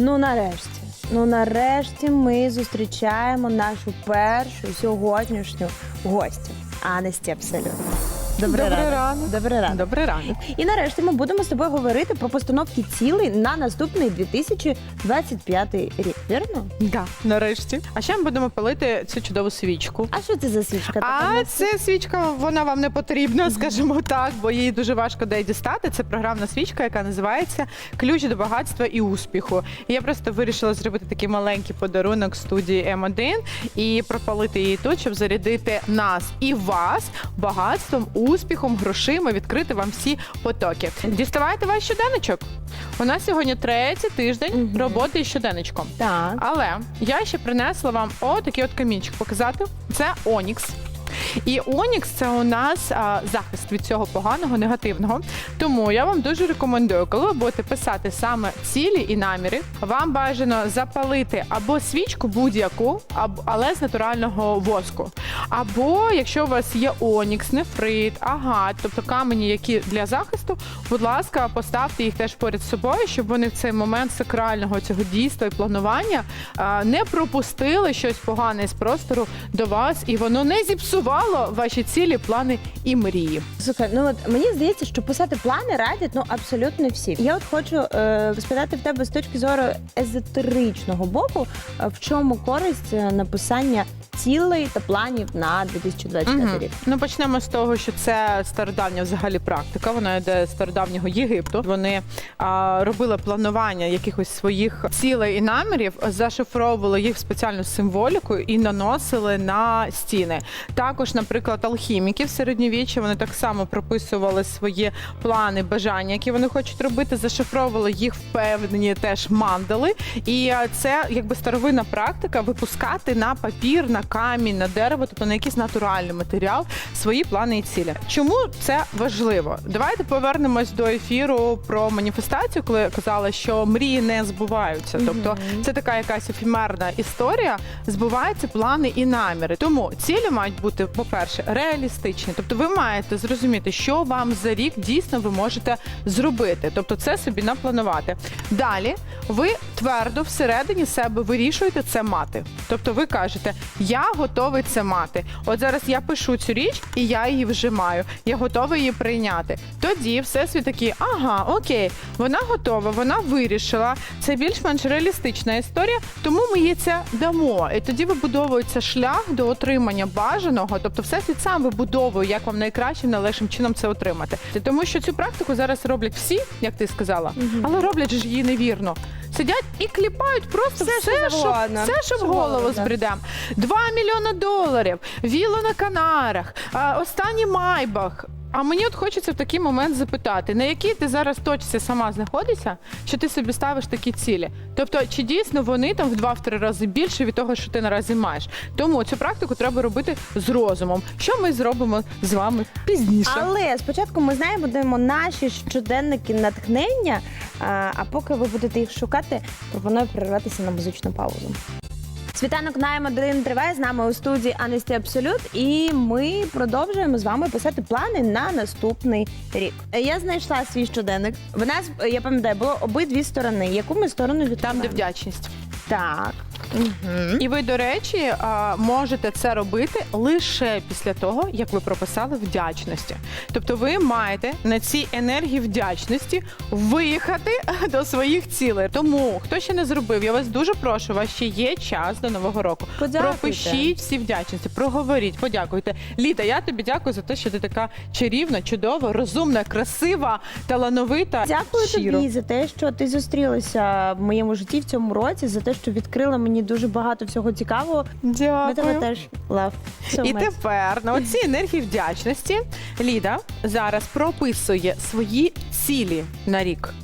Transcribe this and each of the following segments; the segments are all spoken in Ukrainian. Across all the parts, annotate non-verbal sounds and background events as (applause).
Ну нарешті. Ну нарешті ми зустрічаємо нашу першу сьогоднішню гостю. Анесті Абсолют. Добрий ранок. Добрий ранок. Добрий ранок. І нарешті ми будемо з тобою говорити про постановки цілей на наступний 2025 рік. Вірно? Да, нарешті. А ще ми будемо палити цю чудову свічку. А що це за свічка? така А нас? ця свічка вона вам не потрібна, скажімо так, бо її дуже важко де дістати. Це програмна свічка, яка називається Ключ до багатства і успіху. І я просто вирішила зробити такий маленький подарунок студії М1 і пропалити її тут, щоб зарядити нас і вас багатством, успіхом, грошима, відкрити вам всі потоки. Діставайте ваш щоденничок. У нас сьогодні третій тиждень Мгм. роботи із щоденничком. Так. Але я ще принесла вам отакий от камінчик показати. Це Онікс. І Онікс це у нас а, захист від цього поганого, негативного. Тому я вам дуже рекомендую, коли ви будете писати саме цілі і наміри, вам бажано запалити або свічку будь-яку, але з натурального воску. Або якщо у вас є Онікс, нефрит, агат, тобто камені, які для захисту, будь ласка, поставте їх теж поряд з собою, щоб вони в цей момент сакрального цього дійства і планування а, не пропустили щось погане з простору до вас, і воно не зіпсувало ваші цілі, плани і мрії. Слухай, ну от мені здається, що писати плани радять ну абсолютно всі. Я от хочу е, спитати в тебе з точки зору езотеричного боку, е, в чому користь е, написання цілей та планів на 2025 Мгм. рік. Ну почнемо з того, що це стародавня взагалі практика. Вона йде з стародавнього Єгипту. Вони а, робили планування якихось своїх цілей і намірів, зашифровували їх в спеціальну символіку і наносили на стіни. Також, наприклад, алхіміки в середньовіччі вони так само прописували свої плани, бажання, які вони хочуть робити, зашифровували їх в певні теж мандали. І це якби старовинна практика випускати на папір, на камінь, на дерево, тобто на якийсь натуральний матеріал свої плани і цілі. Чому це важливо? Давайте повернемось до ефіру про маніфестацію, коли я казала, що мрії не збуваються. Тобто це така якась ефемерна історія, збуваються плани і наміри. Тому цілі мають бути, по-перше, реалістичні. Тобто, ви маєте зрозуміти, що вам за рік дійсно ви можете зробити. Тобто, це собі напланувати. Далі ви твердо всередині себе вирішуєте це мати. Тобто, ви кажете, я готовий це мати. От зараз я пишу цю річ, і я її вже маю. Я готовий її прийняти. Тоді всесвіт такий, ага, окей, вона готова, вона вирішила. Це більш-менш реалістична історія, тому ми їй це дамо. І тоді вибудовується шлях до отримання бажаного. Тобто, всесвіт сам вибудовує, як вам найкращим, належним чином це отримати. Тому що цю практику зараз роблять всі, як ти сказала, але роблять ж її невірно. Сидять і кліпають просто Все, все, що що, завгодно. все, що в голову збредем. Два мільйони доларів, віло на Канарах, останній майбах. А мені от хочеться в такий момент запитати, на якій ти зараз точці сама знаходишся, що ти собі ставиш такі цілі? Тобто, чи дійсно вони там в два-три рази більше від того, що ти наразі маєш? Тому цю практику треба робити з розумом. Що ми зробимо з вами пізніше? Але спочатку ми знаємо, будемо наші щоденники натхнення. А, а поки ви будете їх шукати, пропоную перерватися на музичну паузу. Світанок на М1 триває з нами у студії Анесті Абсолют, і ми продовжуємо з вами писати плани на наступний рік. Я знайшла свій щоденник. В нас я пам'ятаю, було обидві сторони. Яку ми сторону Там, де вдячність. Так. Угу. І ви, до речі, а, можете це робити лише після того, як ви прописали вдячності. Тобто, ви маєте на цій енергії вдячності виїхати (laughs) до своїх цілей. Тому хто ще не зробив, я вас дуже прошу. У вас ще є час до нового року. Подякуйте. Пропишіть всі вдячності, проговоріть, подякуйте. Літа, я тобі дякую за те, що ти така чарівна, чудова, розумна, красива, талановита. Дякую щиро. тобі за те, що ти зустрілася в моєму житті в цьому році, за те, що відкрила мені дуже багато всього цікавого. Ми тебе Дякую. теж. So І тепер на оцій енергії вдячності Ліда зараз прописує свої цілі на рік.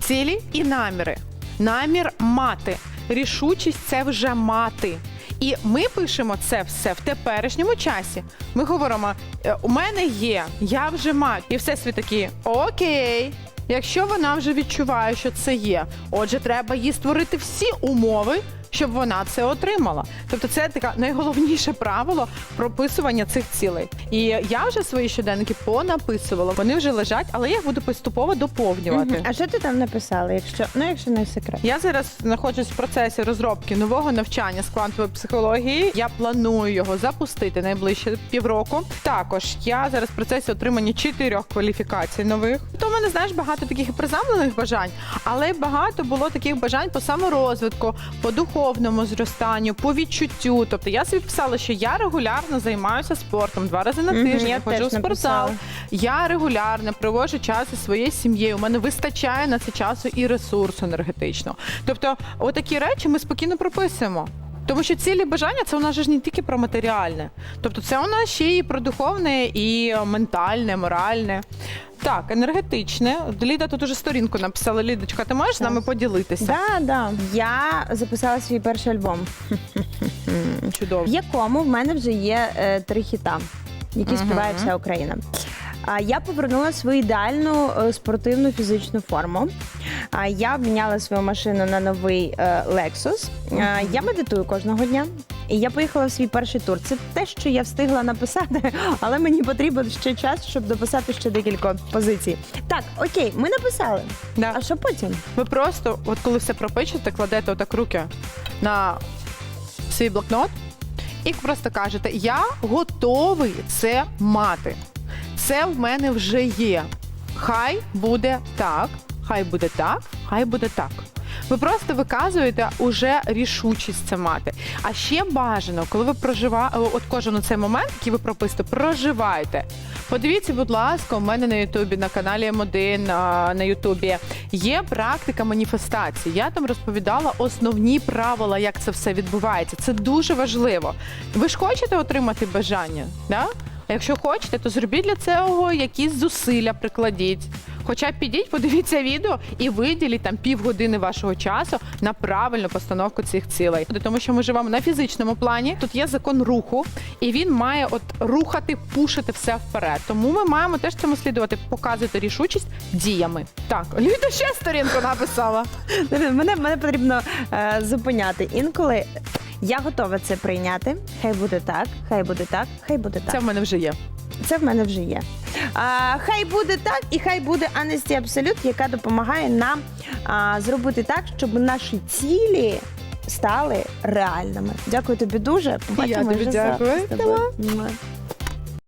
Цілі і наміри. Намір мати. Рішучість це вже мати. І ми пишемо це все в теперішньому часі. Ми говоримо: «Е, у мене є, я вже маю. І все світ такі, окей. Якщо вона вже відчуває, що це є, отже, треба їй створити всі умови щоб вона це отримала. Тобто, це таке найголовніше правило прописування цих цілей. І я вже свої щоденники понаписувала. Вони вже лежать, але я їх буду поступово доповнювати. Мгм. А що ти там написала, якщо ну якщо не секрет? Я зараз знаходжусь в процесі розробки нового навчання з квантової психології. Я планую його запустити найближче півроку. Також я зараз в процесі отримання чотирьох кваліфікацій нових. То в мене знаєш багато таких і приземлених бажань, але й багато було таких бажань по саморозвитку, по духовному зростанню, по відчуттю. Тобто я собі писала, що я регулярно займаюся спортом два рази на Мгм, тиждень. я я ходжу теж в спортзал. написала. Я регулярно проводжу час зі своєю сім'єю. У мене вистачає на це часу і ресурсу енергетичного. Тобто, отакі речі ми спокійно прописуємо. Тому що цілі бажання це у нас же ж не тільки про матеріальне. Тобто, це у нас ще і про духовне, і ментальне, моральне. Так, енергетичне. Ліда тут уже сторінку написала. Лідочка, ти можеш з нами поділитися? Да, да. Я записала свій перший альбом, Чудово. в якому в мене вже є е, три хіта, які співає вся Україна. Я повернула свою ідеальну е, спортивну фізичну форму. Я обміняла свою машину на новий е, Lexus. Я медитую кожного дня. І я поїхала в свій перший тур. Це те, що я встигла написати, (laughs) але мені потрібен ще час, щоб дописати ще декілька позицій. Так, окей, ми написали. Да. А що потім? Ви просто, от коли все пропишете, кладете отак руки на свій блокнот і просто кажете: Я готовий це мати. Це в мене вже є. Хай буде так, хай буде так, хай буде так. Ви просто виказуєте уже рішучість це мати. А ще бажано, коли ви проживаєте, от кожен цей момент, який ви прописуєте, проживаєте. Подивіться, будь ласка, у мене на Ютубі, на каналі М1 на Ютубі є практика маніфестації. Я там розповідала основні правила, як це все відбувається. Це дуже важливо. Ви ж хочете отримати бажання? Да? Якщо хочете, то зробіть для цього якісь зусилля, прикладіть. Хоча підіть, подивіться відео і виділіть там півгодини вашого часу на правильну постановку цих цілей. Тому що ми живемо на фізичному плані. Тут є закон руху, і він має от рухати, пушити все вперед. Тому ми маємо теж цьому слідувати, показувати рішучість діями. Так, Ліда ще сторінку написала. Мене, мене потрібно е, зупиняти. Інколи я готова це прийняти. Хай буде так, хай буде так, хай буде так. Це в мене вже є. Це в мене вже є. А, хай буде так, і хай буде Анесті Абсолют, яка допомагає нам а, зробити так, щоб наші цілі стали реальними. Дякую тобі дуже. Побачимо тобі вже дякую. завтра з тобою. Муа.